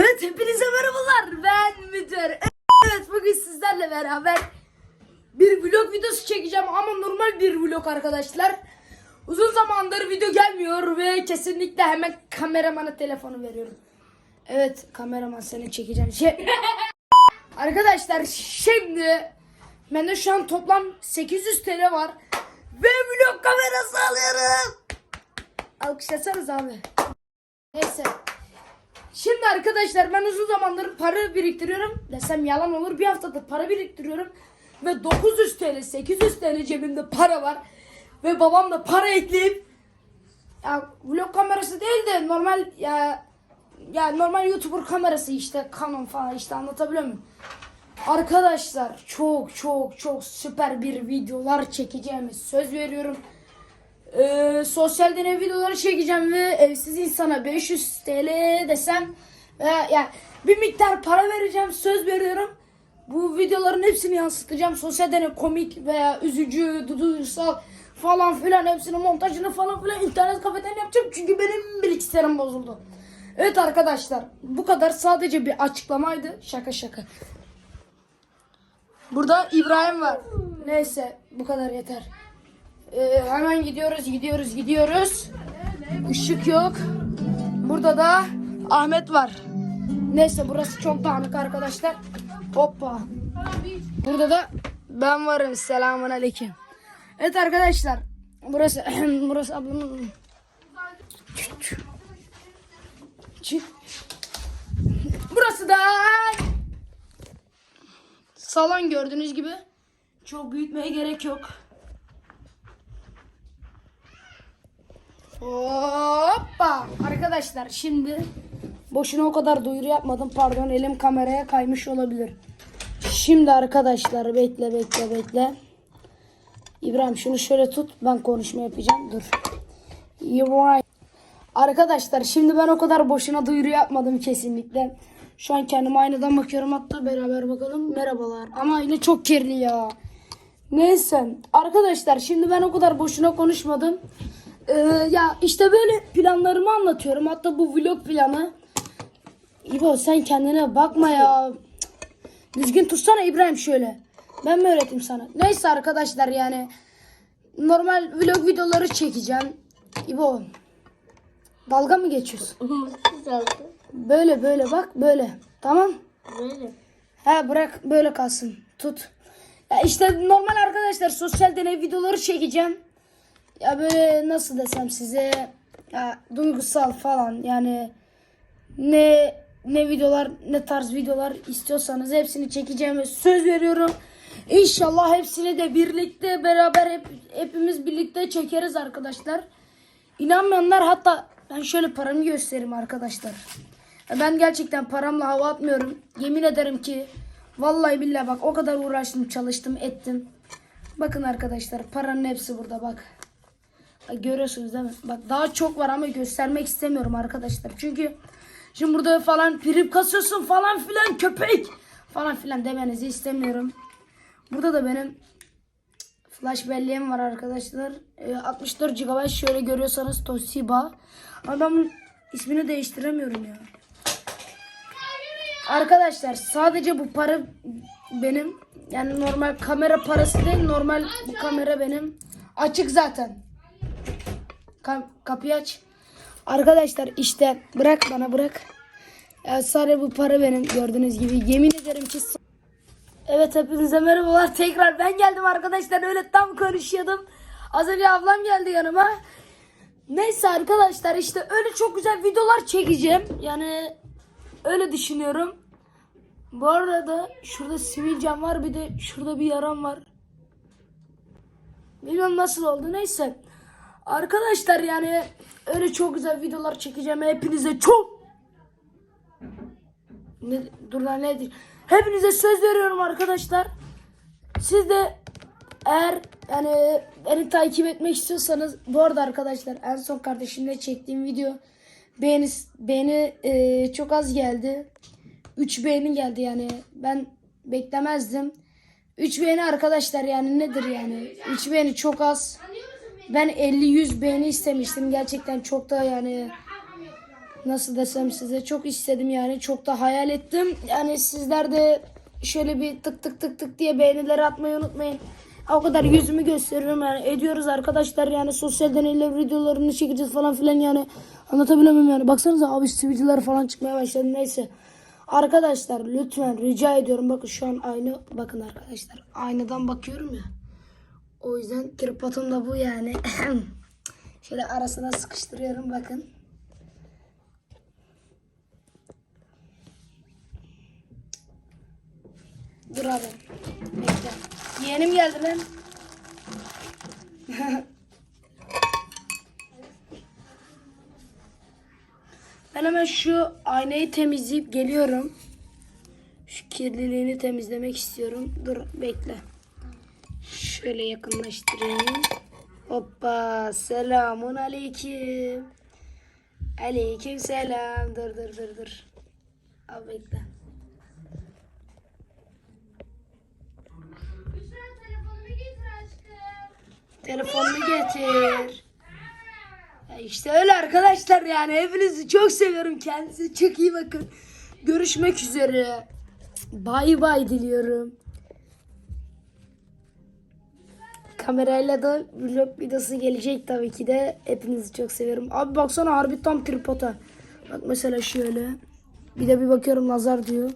Evet hepinize merhabalar ben Müdür. Evet bugün sizlerle beraber bir vlog videosu çekeceğim ama normal bir vlog arkadaşlar. Uzun zamandır video gelmiyor ve kesinlikle hemen kameramana telefonu veriyorum. Evet kameraman seni çekeceğim şey. Arkadaşlar şimdi bende şu an toplam 800 TL var ve vlog kamerası alıyorum. Alkışlasanız abi. Neyse. Şimdi arkadaşlar ben uzun zamandır para biriktiriyorum. Desem yalan olur. Bir haftadır para biriktiriyorum. Ve 900 TL, 800 TL cebimde para var. Ve babam da para ekleyip ya vlog kamerası değil de normal ya ya normal YouTuber kamerası işte Canon falan işte anlatabiliyor muyum? Arkadaşlar çok çok çok süper bir videolar çekeceğimi söz veriyorum. Ee, sosyal deney videoları çekeceğim ve evsiz insana 500 TL desem veya yani bir miktar para vereceğim söz veriyorum. Bu videoların hepsini yansıtacağım. Sosyal deney komik veya üzücü, duygusal falan filan hepsini montajını falan filan internet kafeden yapacağım. Çünkü benim bilgisayarım bozuldu. Evet arkadaşlar bu kadar sadece bir açıklamaydı. Şaka şaka. Burada İbrahim var. Neyse bu kadar yeter. Ee, hemen gidiyoruz, gidiyoruz, gidiyoruz. Işık yok. Burada da Ahmet var. Neyse burası çok dağınık arkadaşlar. Hoppa. Burada da ben varım. Selamun aleyküm. Evet arkadaşlar. Burası burası ablamın. Burası da salon gördüğünüz gibi. Çok büyütmeye gerek yok. Hoppa. Arkadaşlar şimdi boşuna o kadar duyuru yapmadım. Pardon elim kameraya kaymış olabilir. Şimdi arkadaşlar bekle bekle bekle. İbrahim şunu şöyle tut. Ben konuşma yapacağım. Dur. İbrahim. Arkadaşlar şimdi ben o kadar boşuna duyuru yapmadım kesinlikle. Şu an kendime aynadan bakıyorum hatta beraber bakalım. Merhabalar. Ama yine çok kirli ya. Neyse. Arkadaşlar şimdi ben o kadar boşuna konuşmadım. Ee, ya işte böyle planlarımı anlatıyorum. Hatta bu vlog planı. İbo sen kendine bakma ya. Düzgün tutsana İbrahim şöyle. Ben mi öğreteyim sana? Neyse arkadaşlar yani. Normal vlog videoları çekeceğim. İbo. Dalga mı geçiyorsun? Böyle böyle bak böyle. Tamam. Böyle. He bırak böyle kalsın. Tut. Ya işte normal arkadaşlar sosyal deney videoları çekeceğim. Ya böyle nasıl desem size ya duygusal falan yani ne ne videolar ne tarz videolar istiyorsanız hepsini çekeceğime söz veriyorum. İnşallah hepsini de birlikte beraber hep hepimiz birlikte çekeriz arkadaşlar. İnanmayanlar hatta ben şöyle paramı göstereyim arkadaşlar. Ben gerçekten paramla hava atmıyorum. Yemin ederim ki vallahi billahi bak o kadar uğraştım, çalıştım, ettim. Bakın arkadaşlar paranın hepsi burada bak. Görüyorsunuz değil mi? Bak daha çok var ama göstermek istemiyorum arkadaşlar. Çünkü şimdi burada falan prim kasıyorsun falan filan köpek falan filan demenizi istemiyorum. Burada da benim flash belleğim var arkadaşlar. Ee, 64 GB şöyle görüyorsanız Toshiba. Bunun ismini değiştiremiyorum ya. Arkadaşlar sadece bu para benim. Yani normal kamera parası değil. Normal bu kamera benim. Açık zaten. Ka- kapıyı aç. Arkadaşlar işte bırak bana bırak. Ya sadece bu para benim gördüğünüz gibi. Yemin ederim ki Evet hepinize merhabalar. Tekrar ben geldim arkadaşlar. Öyle tam konuşuyordum. Az önce ablam geldi yanıma. Neyse arkadaşlar işte öyle çok güzel videolar çekeceğim. Yani öyle düşünüyorum. Bu arada şurada sivilcem var bir de şurada bir yaram var. Bilmem nasıl oldu neyse. Arkadaşlar yani öyle çok güzel videolar çekeceğim. Hepinize çok ne, dur lan ne diyeyim. Hepinize söz veriyorum arkadaşlar. Siz de eğer yani beni takip etmek istiyorsanız bu arada arkadaşlar en son kardeşimle çektiğim video beğeni beğeni e, çok az geldi. 3 beğeni geldi yani. Ben beklemezdim. 3 beğeni arkadaşlar yani nedir yani? 3 beğeni çok az. Ben 50-100 beğeni istemiştim. Gerçekten çok da yani nasıl desem size çok istedim yani çok da hayal ettim. Yani sizler de şöyle bir tık tık tık tık diye beğenileri atmayı unutmayın. O kadar yüzümü gösteriyorum yani ediyoruz arkadaşlar yani sosyal deneyler videolarını çekeceğiz falan filan yani anlatabilemem yani. Baksanıza abi sivilceler falan çıkmaya başladı neyse. Arkadaşlar lütfen rica ediyorum bakın şu an aynı bakın arkadaşlar aynadan bakıyorum ya. O yüzden tripodum da bu yani. Şöyle arasına sıkıştırıyorum bakın. Dur abi. Bekle. Yeğenim geldi lan. ben hemen şu aynayı temizleyip geliyorum. Şu kirliliğini temizlemek istiyorum. Dur bekle. Şöyle yakınlaştırayım. Hoppa. Selamun aleyküm. Aleyküm selam. Dur dur dur dur. Al bekle. Telefonunu getir. Ya işte öyle arkadaşlar yani hepinizi çok seviyorum. Kendinize çok iyi bakın. Görüşmek üzere. Bay bay diliyorum. Kamerayla da vlog videosu gelecek tabii ki de. Hepinizi çok seviyorum. Abi baksana harbi tam tripoda. Bak mesela şöyle. Bir de bir bakıyorum nazar diyor.